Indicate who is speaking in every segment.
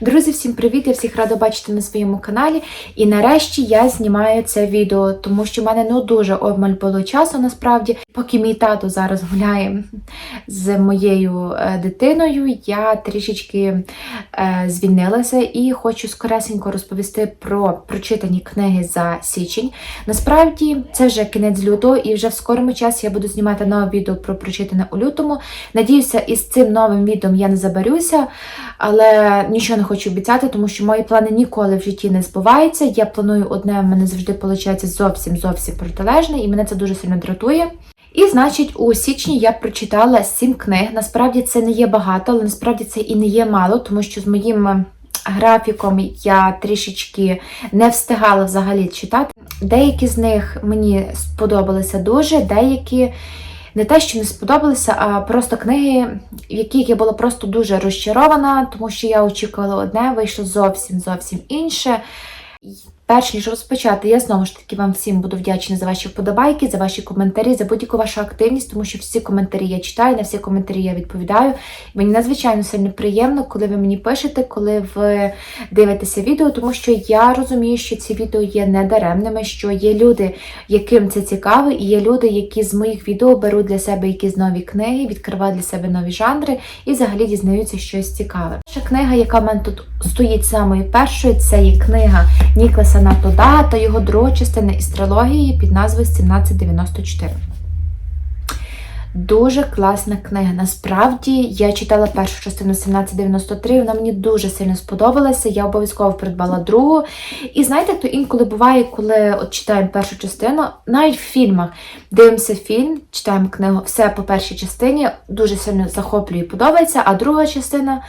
Speaker 1: Друзі, всім привіт! Я всіх рада бачити на своєму каналі. І нарешті я знімаю це відео, тому що в мене ну дуже обмаль було часу насправді. Поки мій тато зараз гуляє з моєю е, дитиною, я трішечки е, звільнилася і хочу скоресенько розповісти про прочитані книги за січень. Насправді це вже кінець лютого, і вже в скорому часі я буду знімати нове відео про прочитане у лютому. Надіюся, із цим новим відео я не забарюся, але нічого не хочу обіцяти, тому що мої плани ніколи в житті не збуваються. Я планую одне, в мене завжди виходить зовсім зовсім протилежне, і мене це дуже сильно дратує. І, значить, у січні я прочитала сім книг. Насправді це не є багато, але насправді це і не є мало, тому що з моїм е, графіком я трішечки не встигала взагалі читати. Деякі з них мені сподобалися дуже, деякі не те, що не сподобалися, а просто книги, в яких я була просто дуже розчарована, тому що я очікувала одне, вийшло зовсім зовсім інше. Перш ніж розпочати, я знову ж таки вам всім буду вдячна за ваші вподобайки, за ваші коментарі, за будь-яку вашу активність, тому що всі коментарі я читаю, на всі коментарі я відповідаю. Мені надзвичайно сильно приємно, коли ви мені пишете, коли ви дивитеся відео, тому що я розумію, що ці відео є недаремними, що є люди, яким це цікаво, і є люди, які з моїх відео беруть для себе якісь нові книги, відкривають для себе нові жанри і взагалі дізнаються щось цікаве. Перша книга, яка в мене тут стоїть самою першою, це є книга Нікласа Натода та його друга частина із трилогії під назвою 1794. Дуже класна книга. Насправді я читала першу частину 1793, вона мені дуже сильно сподобалася. Я обов'язково придбала другу. І знаєте, то інколи буває, коли от читаємо першу частину, навіть в фільмах дивимося фільм, читаємо книгу, все по першій частині, дуже сильно захоплює і подобається, а друга частина,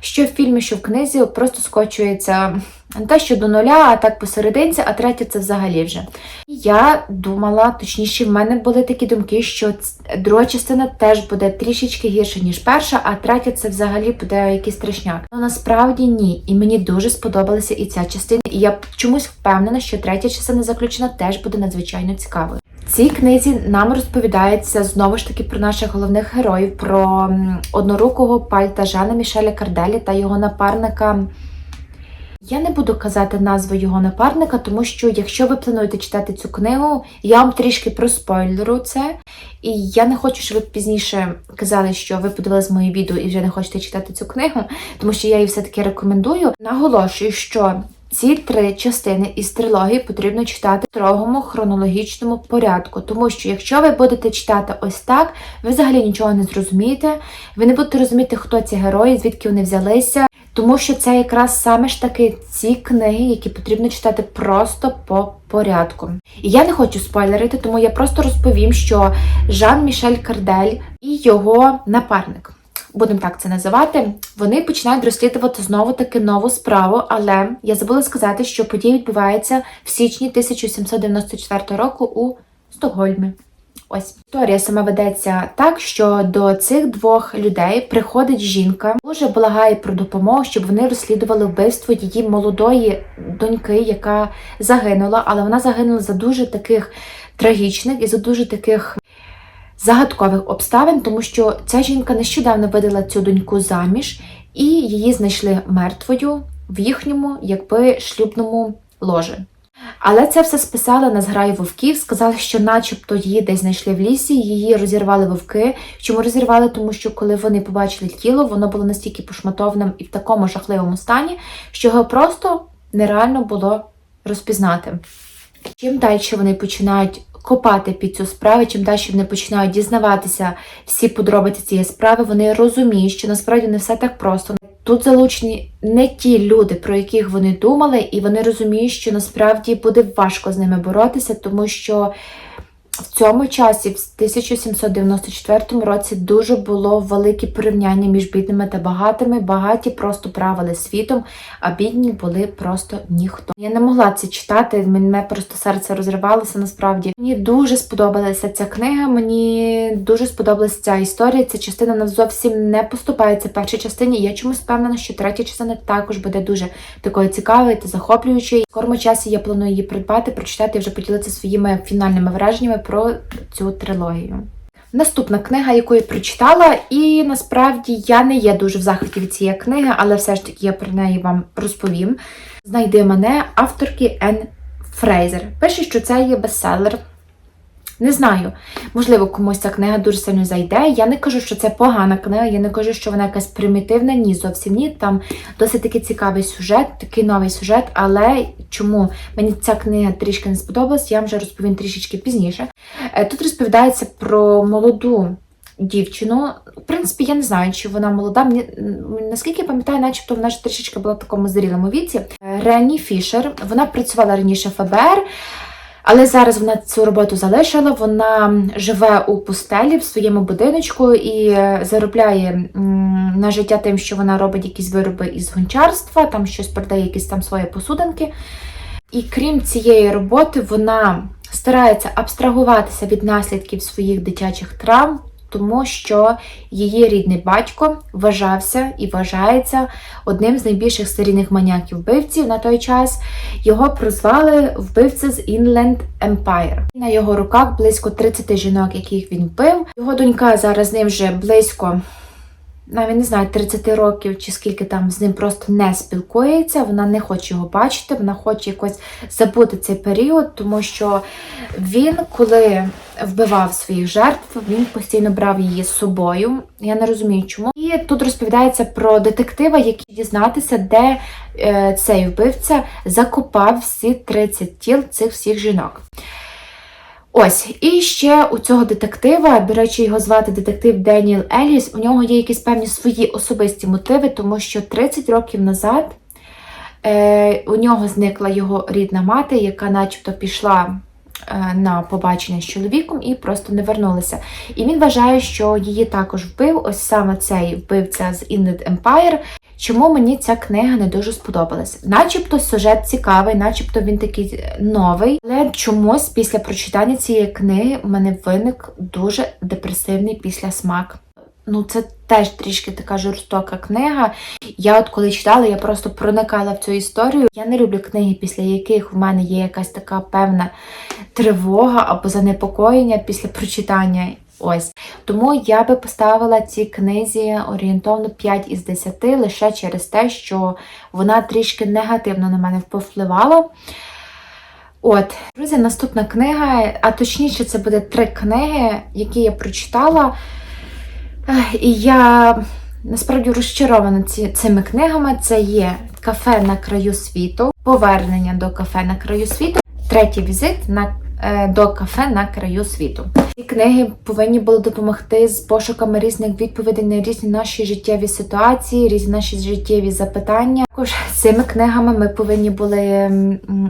Speaker 1: що в фільмі, що в книзі, просто скочується не те, що до нуля, а так посерединці, а третя це взагалі вже. Я думала, точніше, в мене були такі думки, що друга частина теж буде трішечки гірше, ніж перша, а третя це взагалі буде якийсь страшняк. Ну насправді ні. І мені дуже сподобалася і ця частина, і я чомусь впевнена, що третя частина заключена теж буде надзвичайно цікавою. Цій книзі нам розповідається знову ж таки про наших головних героїв, про однорукого пальта Жана Мішеля Карделі та його напарника. Я не буду казати назву його напарника, тому що якщо ви плануєте читати цю книгу, я вам трішки проспойлеру це. І я не хочу, щоб ви пізніше казали, що ви подивилися моє відео і вже не хочете читати цю книгу, тому що я її все-таки рекомендую. Наголошую, що ці три частини із трилогії потрібно читати в строгому хронологічному порядку, тому що якщо ви будете читати ось так, ви взагалі нічого не зрозумієте, ви не будете розуміти, хто ці герої, звідки вони взялися. Тому що це якраз саме ж таки ці книги, які потрібно читати просто по порядку. І я не хочу спойлерити, тому я просто розповім, що Жан Мішель Кардель і його напарник. Будемо так це називати. Вони починають розслідувати знову таки нову справу, але я забула сказати, що події відбуваються в січні 1794 року у Стокгольмі. Ось історія сама ведеться так, що до цих двох людей приходить жінка, дуже благає про допомогу, щоб вони розслідували вбивство її молодої доньки, яка загинула, але вона загинула за дуже таких трагічних і за дуже таких загадкових обставин, тому що ця жінка нещодавно видала цю доньку заміж, і її знайшли мертвою в їхньому, якби шлюбному ложі. Але це все списали на зграю вовків, сказали, що начебто її десь знайшли в лісі, її розірвали вовки. Чому розірвали? Тому що коли вони побачили тіло, воно було настільки пошматованим і в такому жахливому стані, що його просто нереально було розпізнати. Чим далі вони починають копати під цю справу, чим далі вони починають дізнаватися всі подробиці цієї справи, вони розуміють, що насправді не все так просто. Тут залучені не ті люди, про яких вони думали, і вони розуміють, що насправді буде важко з ними боротися, тому що в цьому часі, в 1794 році, дуже було велике порівняння між бідними та багатими. Багаті просто правили світом, а бідні були просто ніхто. Я не могла це читати, мене просто серце розривалося насправді. Мені дуже сподобалася ця книга, мені дуже сподобалася ця історія. Ця частина вона зовсім не поступається першій частині. Я чомусь впевнена, що третя частина також буде дуже такою цікавою та захоплюючою. В скорому часі я планую її придбати, прочитати і вже поділитися своїми фінальними враженнями про цю трилогію. Наступна книга, яку я прочитала, і насправді я не є дуже в захваті від цієї книги, але все ж таки я про неї вам розповім. Знайди мене авторки Ен Фрейзер. Пише, що це є бестселер. Не знаю, можливо, комусь ця книга дуже сильно зайде. Я не кажу, що це погана книга, я не кажу, що вона якась примітивна, ні, зовсім ні. Там досить таки цікавий сюжет, такий новий сюжет, але чому мені ця книга трішки не сподобалась, я вам вже розповім трішечки пізніше. Е, Тут розповідається про молоду дівчину. В принципі, я не знаю, чи вона молода. Мені наскільки я пам'ятаю, начебто вона ж трішечки була в такому зрілому віці. Рені Фішер, вона працювала раніше в ФБР. Але зараз вона цю роботу залишила. Вона живе у пустелі в своєму будиночку і е, заробляє на життя тим, що вона робить якісь вироби із гончарства, там щось продає, якісь там свої посудинки. І крім цієї роботи, вона старається абстрагуватися від наслідків своїх дитячих травм, тому що її рідний батько вважався і вважається одним з найбільших серійних маньяків вбивців на той час. Його прозвали вбивця з Inland Empire. На його руках близько 30 жінок, яких він вбив. Його донька зараз з ним вже близько. Навіть не знаю, 30 років чи скільки там з ним просто не спілкується, вона не хоче його бачити, вона хоче якось забути цей період, тому що він, коли вбивав своїх жертв, він постійно брав її з собою. Я не розумію, чому. І тут розповідається про детектива, який дізнатися, де е, цей вбивця закопав всі 30 тіл цих всіх жінок. Ось, і ще у цього детектива, до речі, його звати детектив Деніел Еліс. У нього є якісь певні свої особисті мотиви, тому що 30 років назад е, у нього зникла його рідна мати, яка начебто пішла на побачення з чоловіком і просто не вернулися. І він вважає, що її також вбив, ось саме цей вбивця з Inland Empire. Чому мені ця книга не дуже сподобалась? Начебто сюжет цікавий, начебто він такий новий, але чомусь після прочитання цієї книги в мене виник дуже депресивний післясмак. Ну, це теж трішки така жорстока книга. Я от коли читала, я просто проникала в цю історію. Я не люблю книги, після яких в мене є якась така певна тривога або занепокоєння після прочитання. Ось. Тому я би поставила цій книзі орієнтовно 5 із 10 лише через те, що вона трішки негативно на мене повпливала. От, друзі, наступна книга, а точніше, це буде три книги, які я прочитала. І я насправді розчарована цими книгами. Це є Кафе на краю світу, повернення до кафе на краю світу, третій візит на, е, до кафе на краю світу. Ці книги повинні були допомогти з пошуками різних відповідей на різні наші життєві ситуації, різні наші життєві запитання. Також цими книгами ми повинні були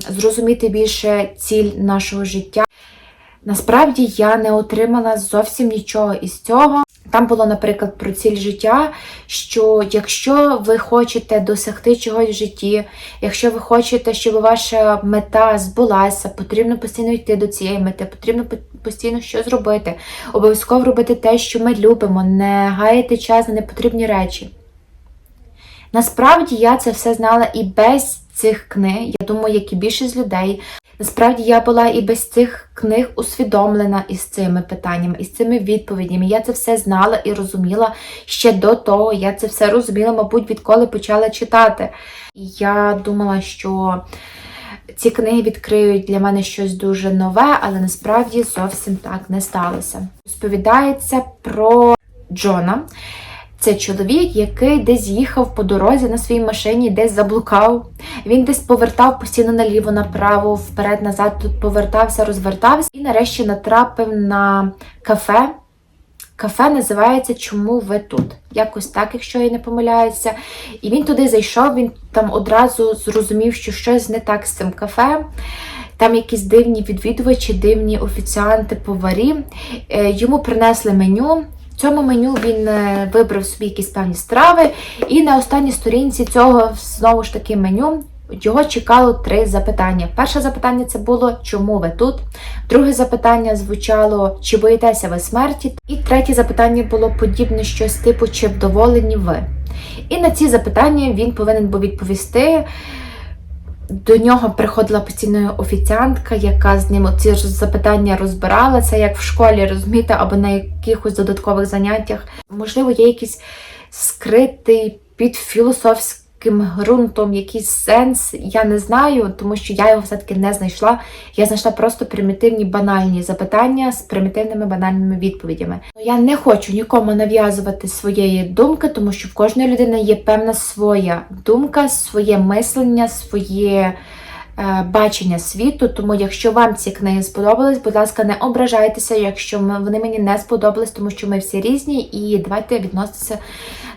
Speaker 1: зрозуміти більше ціль нашого життя. Насправді я не отримала зовсім нічого із цього. Там було, наприклад, про ціль життя, що якщо ви хочете досягти чогось в житті, якщо ви хочете, щоб ваша мета збулася, потрібно постійно йти до цієї мети, потрібно постійно щось зробити, обов'язково робити те, що ми любимо, не гаяти час на непотрібні речі. Насправді я це все знала і без цих книг. Я думаю, як і більшість людей. Насправді я була і без цих книг усвідомлена із цими питаннями, із цими відповідями. Я це все знала і розуміла ще до того. Я це все розуміла, мабуть, відколи почала читати. Я думала, що ці книги відкриють для мене щось дуже нове, але насправді зовсім так не сталося. Розповідається про Джона. Це чоловік, який десь їхав по дорозі на своїй машині, десь заблукав. Він десь повертав постійно наліво, направо, вперед, назад, тут повертався, розвертався і нарешті натрапив на кафе. Кафе називається Чому ви тут? Якось так, якщо я не помиляюся. І він туди зайшов, він там одразу зрозумів, що щось не так з цим кафе. Там якісь дивні відвідувачі, дивні офіціанти, поварі. Е, Йому принесли меню. Цьому меню він е, вибрав собі якісь певні страви, і на останній сторінці цього знову ж таки меню його чекало три запитання. Перше запитання це було чому ви тут? Друге запитання звучало чи боїтеся ви смерті? І третє запитання було подібне щось типу чи вдоволені ви? І на ці запитання він повинен був відповісти до нього приходила постійно офіціантка, яка з ним ці запитання розбирала. Це як в школі, розумієте, або на якихось додаткових заняттях. Можливо, є якийсь скритий під філософським ґрунтом якийсь сенс. Я не знаю, тому що я його все-таки не знайшла. Я знайшла просто примітивні банальні запитання з примітивними банальними відповідями. Я не хочу нікому нав'язувати своєї думки, тому що в кожної людини є певна своя думка, своє мислення, своє. е, Бачення світу, тому якщо вам ці книги сподобались, будь ласка, не ображайтеся, якщо вони мені не сподобались, тому що ми всі різні, і давайте відноситися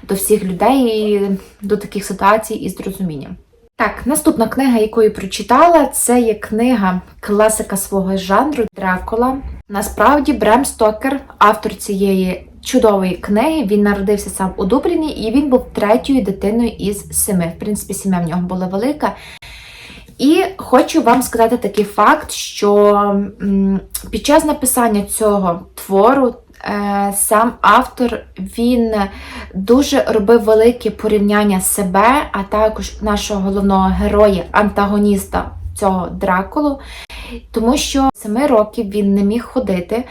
Speaker 1: до всіх людей і до таких ситуацій із розумінням. Так, наступна книга, яку я прочитала, це є книга класика свого жанру Дракула. Насправді, Брем Стокер, автор цієї чудової книги, він народився сам у Дубліні і він був третьою дитиною із семи. В принципі, сім'я в нього була велика. І хочу вам сказати такий факт, що під час написання цього твору сам автор він дуже робив велике порівняння себе, а також нашого головного героя, антагоніста цього Дракулу, тому що 7 років він не міг ходити,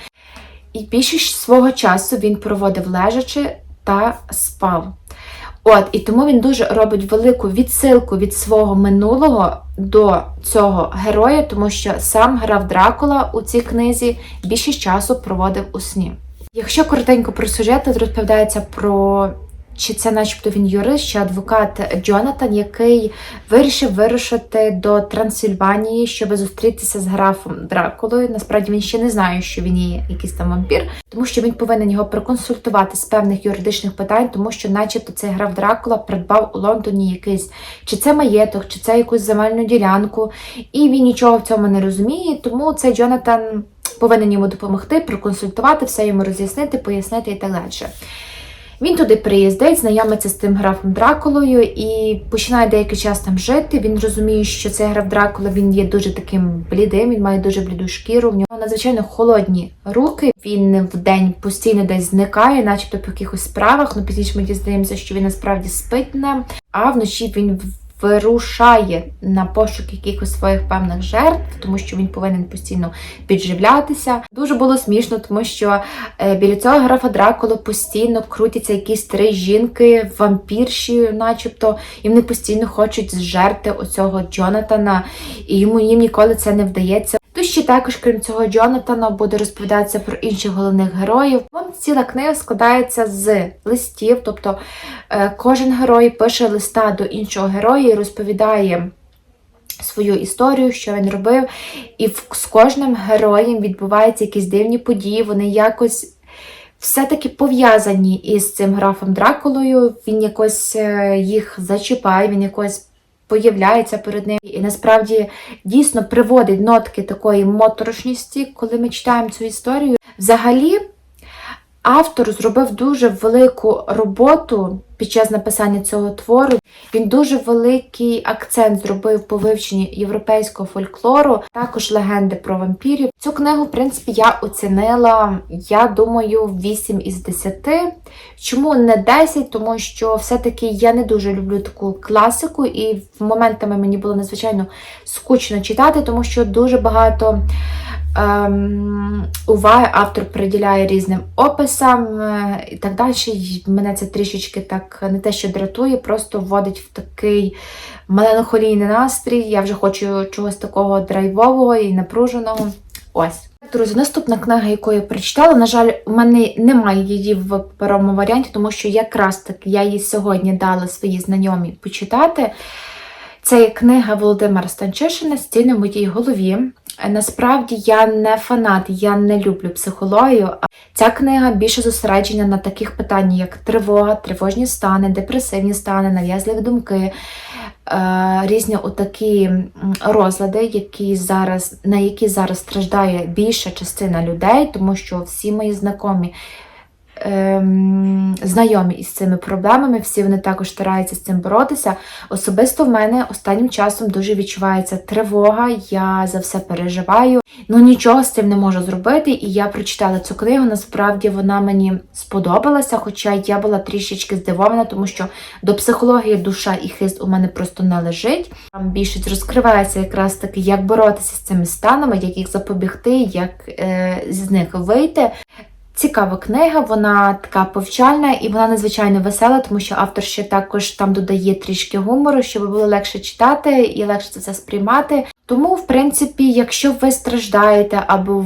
Speaker 1: і більшість свого часу він проводив лежачи та спав. От, і тому він дуже робить велику відсилку від свого минулого до цього героя, тому що сам грав Дракула у цій книзі більшість часу проводив у сні. Якщо коротенько про сюжет, то розповідається про чи це, начебто, він юрист, чи адвокат Джонатан, який вирішив вирушити до Трансильванії, щоб зустрітися з графом Дракулою. Насправді він ще не знає, що він є якийсь там вампір, тому що він повинен його проконсультувати з певних юридичних питань, тому що, начебто, цей граф Дракула придбав у Лондоні якийсь чи це маєток, чи це якусь земельну ділянку, і він нічого в цьому не розуміє, тому цей Джонатан повинен йому допомогти, проконсультувати, все йому роз'яснити, пояснити і так далі. Він туди приїздить, знайомиться з тим графом Дракулою і починає деякий час там жити. Він розуміє, що цей граф Дракула він є дуже таким блідим, він має дуже бліду шкіру. В нього надзвичайно холодні руки. Він в день постійно десь зникає, начебто по якихось справах. Ну пізніше ми дізнаємося, що він насправді спить не, а вночі він вирушає на пошук якихось своїх певних жертв, тому що він повинен постійно підживлятися. Дуже було смішно, тому що е, біля цього графа Дракула постійно крутяться якісь три жінки, вампірші, начебто, і вони постійно хочуть зжерти оцього Джонатана, і йому їм ніколи це не вдається. Тут ще також, крім цього Джонатана, буде розповідатися про інших головних героїв. Вам ціла книга складається з листів, тобто е, кожен герой пише листа до іншого героя і розповідає свою історію, що він робив. І з кожним героєм відбуваються якісь дивні події, вони якось. Все-таки пов'язані із цим графом Дракулою, він якось е, їх зачіпає, він якось появляється перед ним. І насправді дійсно приводить нотки такої моторошності, коли ми читаємо цю історію. Взагалі, автор зробив дуже велику роботу під час написання цього твору. Він дуже великий акцент зробив по вивченні європейського фольклору, також легенди про вампірів. Цю книгу, в принципі, я оцінила, я думаю, 8 із 10. Чому не 10? Тому що все-таки я не дуже люблю таку класику, і в моментами мені було надзвичайно скучно читати, тому що дуже багато уваги автор приділяє різним описам е, і так далі. Мене це трішечки так не те, що дратує, просто вводить в такий меланхолійний настрій. Я вже хочу чогось такого драйвового і напруженого. Ось. Друзі, наступна книга, яку я прочитала, на жаль, у мене немає її в паперовому варіанті, тому що якраз таки я її сьогодні дала своїй знайомій почитати. Це є книга Володимира Станчишина «Стіни в моїй голові. Насправді я не фанат, я не люблю психологію. Ця книга більше зосереджена на таких питаннях, як тривога, тривожні стани, депресивні стани, нав'язливі думки, е, різні отакі розлади, які зараз, на які зараз страждає більша частина людей, тому що всі мої знайомі ем, знайомі із цими проблемами, всі вони також стараються з цим боротися. Особисто в мене останнім часом дуже відчувається тривога, я за все переживаю. Ну нічого з цим не можу зробити. І я прочитала цю книгу. Насправді вона мені сподобалася, хоча я була трішечки здивована, тому що до психології душа і хист у мене просто не лежить. Там більшість розкривається якраз таки, як боротися з цими станами, як їх запобігти, як е, з них вийти. Цікава книга, вона така повчальна і вона надзвичайно весела, тому що автор ще також там додає трішки гумору, щоб було легше читати і легше це сприймати. Тому, в принципі, якщо ви страждаєте або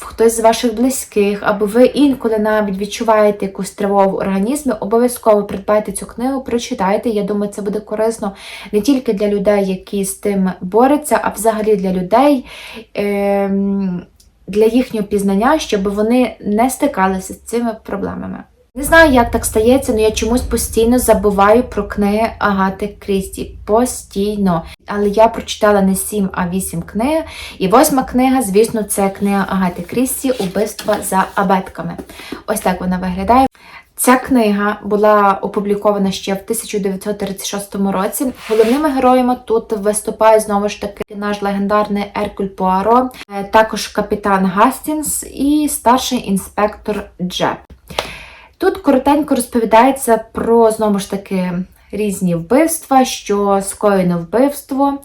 Speaker 1: хтось з ваших близьких, або ви інколи навіть відчуваєте якусь тривогу в організмі, обов'язково придбайте цю книгу, прочитайте. Я думаю, це буде корисно не тільки для людей, які з тим борються, а взагалі для людей. Ем, для їхнього пізнання, щоб вони не стикалися з цими проблемами. Не знаю, як так стається, але я чомусь постійно забуваю про книги Агати Крісті. Постійно. Але я прочитала не 7, а 8 книг. І восьма книга, звісно, це книга Агати Крісті Убивства за абетками. Ось так вона виглядає. Ця книга була опублікована ще в 1936 році. Головними героями тут виступає знову ж таки наш легендарний Еркуль Пуаро, е, також капітан Гастінс і старший інспектор Джеб. Тут коротенько розповідається про знову ж таки різні вбивства, що скоєно вбивство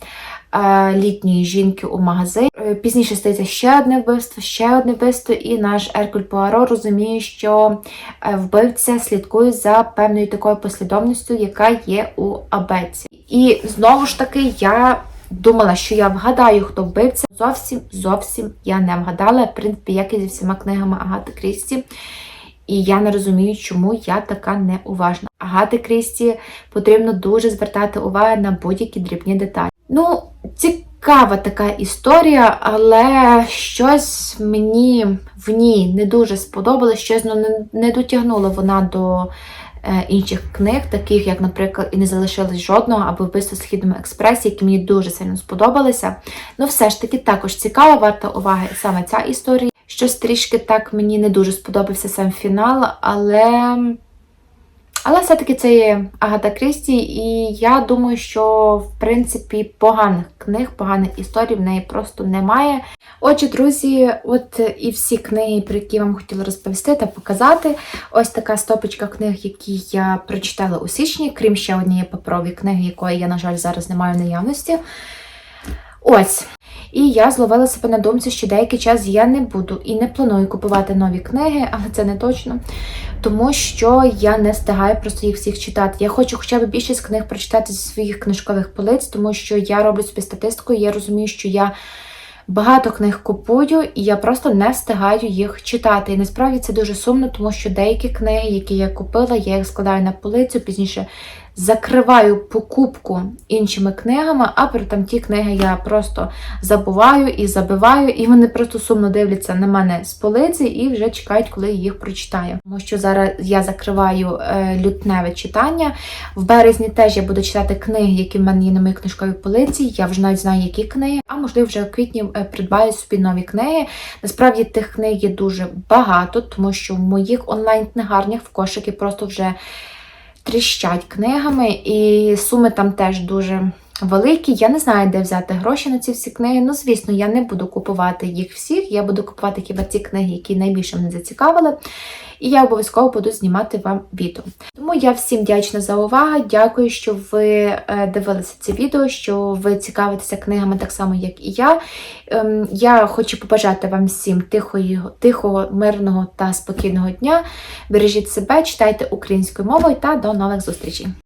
Speaker 1: літньої жінки у магазині. Е, Пізніше стається ще одне вбивство, ще одне вбивство, і наш Еркуль Пуаро розуміє, що е, вбивця слідкує за певною такою послідовністю, яка є у абетці. І знову ж таки, я думала, що я вгадаю, хто вбивця. Зовсім зовсім я не вгадала, в принципі, як і зі всіма книгами Агати Крісті. І я не розумію, чому я така неуважна. Агати Крісті потрібно дуже звертати увагу на будь-які дрібні деталі. Ну, цікава така історія, але щось мені в ній не дуже сподобалось, щось ну, не, не дотягнула вона до е, інших книг, таких як, наприклад, і не залишилось жодного або вбивство східному експресі, які мені дуже сильно сподобалися. Ну, все ж таки, також цікава, варта уваги саме ця історія. Щось трішки так мені не дуже сподобався сам фінал, але. Але все-таки це є Агата Крісті, і я думаю, що в принципі поганих книг, поганих історій в неї просто немає. Отже, друзі, от і всі книги, про які я вам хотіла розповісти та показати. Ось така стопочка книг, які я прочитала у січні, крім ще однієї паперової книги, якої я, на жаль, зараз не маю наявності. Ось. І я зловила себе на думці, що деякий час я не буду і не планую купувати нові книги, але це не точно. Тому що я не встигаю просто їх всіх читати. Я хочу хоча б більшість книг прочитати зі своїх книжкових полиць, тому що я роблю собі статистику, і я розумію, що я багато книг купую, і я просто не встигаю їх читати. І насправді це дуже сумно, тому що деякі книги, які я купила, я їх складаю на полицю, пізніше закриваю покупку іншими книгами, а при там ті книги я просто забуваю і забиваю, і вони просто сумно дивляться на мене з полиці і вже чекають, коли я їх прочитаю. Тому що зараз я закриваю е, лютневе читання. В березні теж я буду читати книги, які в мене є на моїй книжковій полиці. Я вже навіть знаю, які книги, а можливо, вже в квітні е, придбаю собі нові книги. Насправді тих книг є дуже багато, тому що в моїх онлайн-книгарнях в кошики просто вже тріщать книгами, і суми там теж дуже великі. Я не знаю, де взяти гроші на ці всі книги. Ну, звісно, я не буду купувати їх всіх. Я буду купувати хіба ті книги, які найбільше мене зацікавили. І я обов'язково буду знімати вам відео. Тому я всім вдячна за увагу. Дякую, що ви е, дивилися це відео, що ви цікавитеся книгами так само, як і я. Ем, Я хочу побажати вам всім тихої, тихого, мирного та спокійного дня. Бережіть себе, читайте українською мовою та до нових зустрічей!